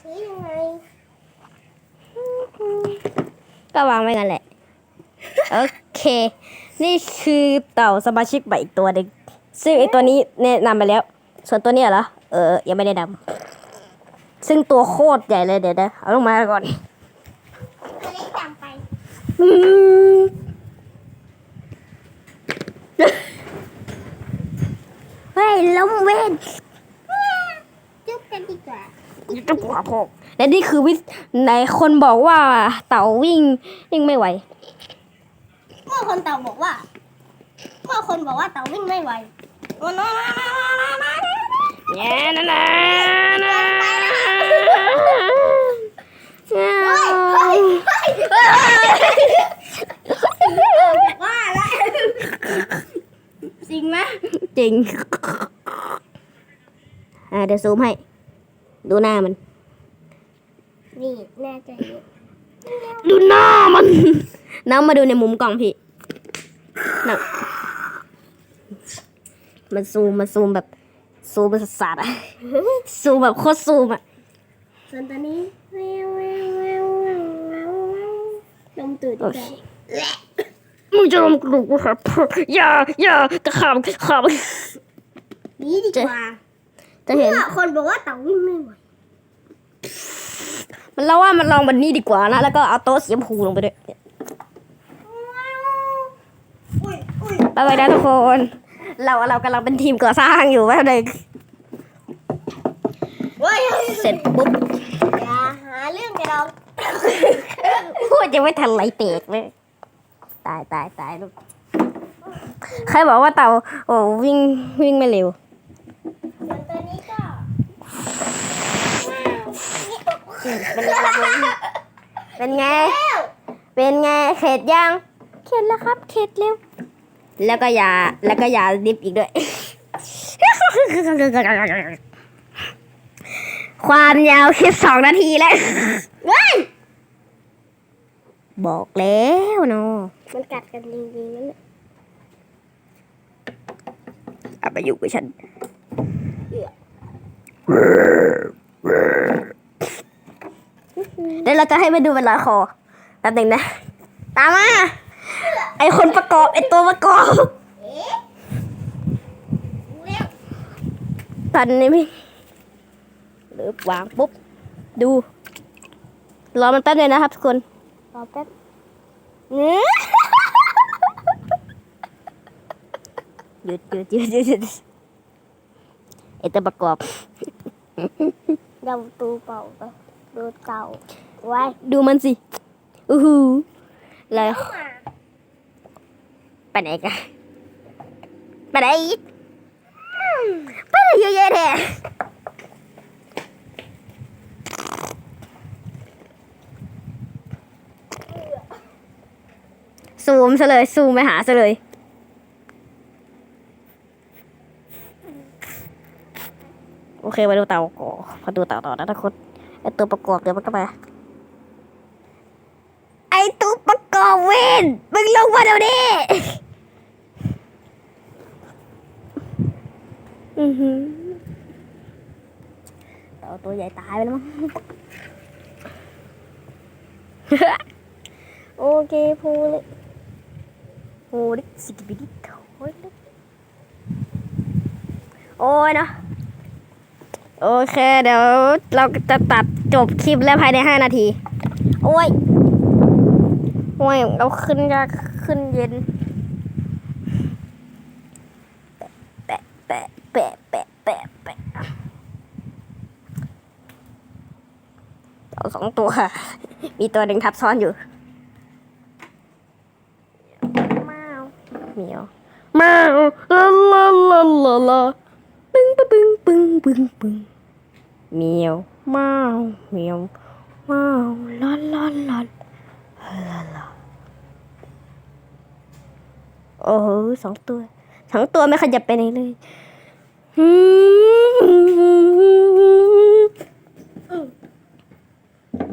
ถือยังไง ก็วางไว้กันแหละ โอเค นี่คือเต่าสมาชิกใหม่อีกตัวหนึ่งซึ่งไอตัวนี้แนะนำไปแล้ว ส่วนตัวเนี้ยเหรอ เออ ยังไม่ได้นำซึ่งตัวโคตรใหญ่เลยเดี๋ยวนะ เอาลงมาก่อน ตัวเล็กตามไปอืมเฮ้ยล้มเว้นจุ๊บกันดีกว่า จะปวดโคกและนี่คือวิไหนคนบอกว่าเต่าวิ่งวิ่งไม่ไหว เมื่อคนเต่าบอกว่า เมื่อคนบอกว่าเต่าวิ่งไม่ไหวโอ้โนแย่นะนะนะเฮ้ยเฮ้ยเฮ้ยว่าแล้วจริงไหมจริง อ่าเดี๋ยวซูมให้ ดูหน้ามัน นี่แน่ใจอยู่ดูหน้ามัน น้ำมาดูในมุมกล่องพี่น่ะมันซูมมันซูมแบบ ซูมเป็นสัสๆอะซูมแบบโคตรซูมอะส่วนตัวนี้แววแววแววแววแววแววลมตื่นโอใจเคมึงจะลงกระดูกกูครับอย่าอย่ากระขำกระขนี่ดีกว่าำ จะเห็นเมื่อคนบอกว่าเต่าวิ่งไม่ไหวมันเราว่ามันลองวันนี้ดีกว่านะ แล้วก็เอาโต๊ะสีชมพูลงไปด้วยอุ้ยอุ้ยไปไปนะทุกคน เราเรากำลังเป็นทีมก่อสร้างอยู่แป๊บนึงเฮ้ยเสร็จปุ๊บอย่าหาเรื่องกับเราพูดจะไม่ทันไรเตกเลยตายตายตายลูกใครบอกว่าเต่าโอ้วิ่งวิ่งไม่เร็ว ส่วนตัวนี้ก็ เป็นไง เป็นไง เข็ดยัง เข็ดแล้วครับ เข็ดเร็ว แล้วก็อย่า แล้วก็อย่าดิฟอีกด้วย ความยาวคลิปสองนาทีแล้วเฮ้ยบอกแล้วเนาะมันกัดกันจริงๆนั่นแหละเอาไปอยู่กับฉัน เดี๋ยวเราจะให้ไปดูเป็นร้อยคอแป๊บหนึงนะ ตามมา ไอคนประกอบ ไอตัวประกอบเอ๊ะเร็วตอนนี้พี่หรือวางปุ๊บ ดู รอมันแป๊บเดียวนะครับทุกคน รอแป๊บเนื้อหยุดหยุดหยุดหยุดหยุดไอตัวประกอบเดาตูเป่าไปดูเต่า ไว้ดูมันสิอู้หูแล้วไปไหนกันไปไหนอีกไปไหนเยอะแยะแท้ซูมซะเลยซูมไปหาซะเลยโอเคมาดูเต่าก่อนมาดูเต่าต่อนะทุกคนไอตัวประกอบเดี๋ยวมันก็มา ตัวประกอบเวนมึงลงมาเดี๋ยวนี้อือหือเต่าตัวใหญ่ตายไปแล้วมั้ง โอเคพูเลยโอ้ดิสิกิบิดิโอ้ยโอ้ยนะโอเค เดี๋ยวเราจะตัดจบคลิปแล้วภายในห้านาที โอ้ย โอ้ยเราขึ้นยากขึ้นเย็น แปะแปะแปะแปะแปะแปะเอาสองตัว มีตัวหนึ่งทับซ้อนอยู่มาวเหมียวแมวลาลาลาลาลาปึ้งปะปึ้งปึ้งปึ้งปึ้งเหมียวแมวเหมียวแมวลาลาลา ลาลาโอ้โหสองตัวสองตัวไม่ขยับไปไหนเลยอืม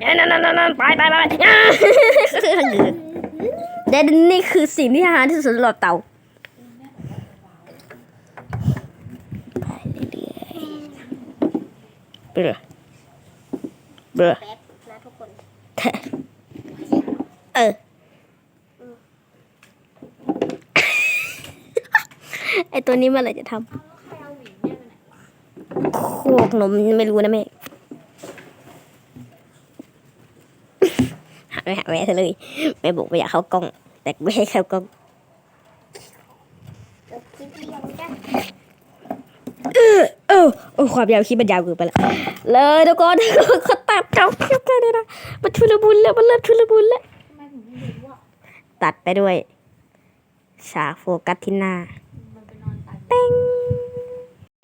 นั่นนั่นนั่นนั่นไปไปไปและนี่คือสิ่งที่หาที่สุดสำหรับเต่าไปเรื่อยๆไปเลยเบอแป๊บนะทุกคน เออ ไอตัวนี้เมื่อไหร่จะทำโคกนมไม่รู้นะแม่หาไม่หาแม่เธอเลยแม่บอกไม่อยากเข้ากล้อง แต่ไม่ให้เข้ากล้องจบคลิปเรียงกันเออเออโอ้ความยาวคลิปมันยาวเกินไปละเลยทุกคนเขาตัดเขาคลิปกันเลยนะมันชุลมุนแล้วมันเริ่มชุลมุนแล้ว ทำไมถึงไม่รู้ว่า ตัดไปด้วย ฉากโฟกัสที่หน้ามันไปนอนตายเป้ง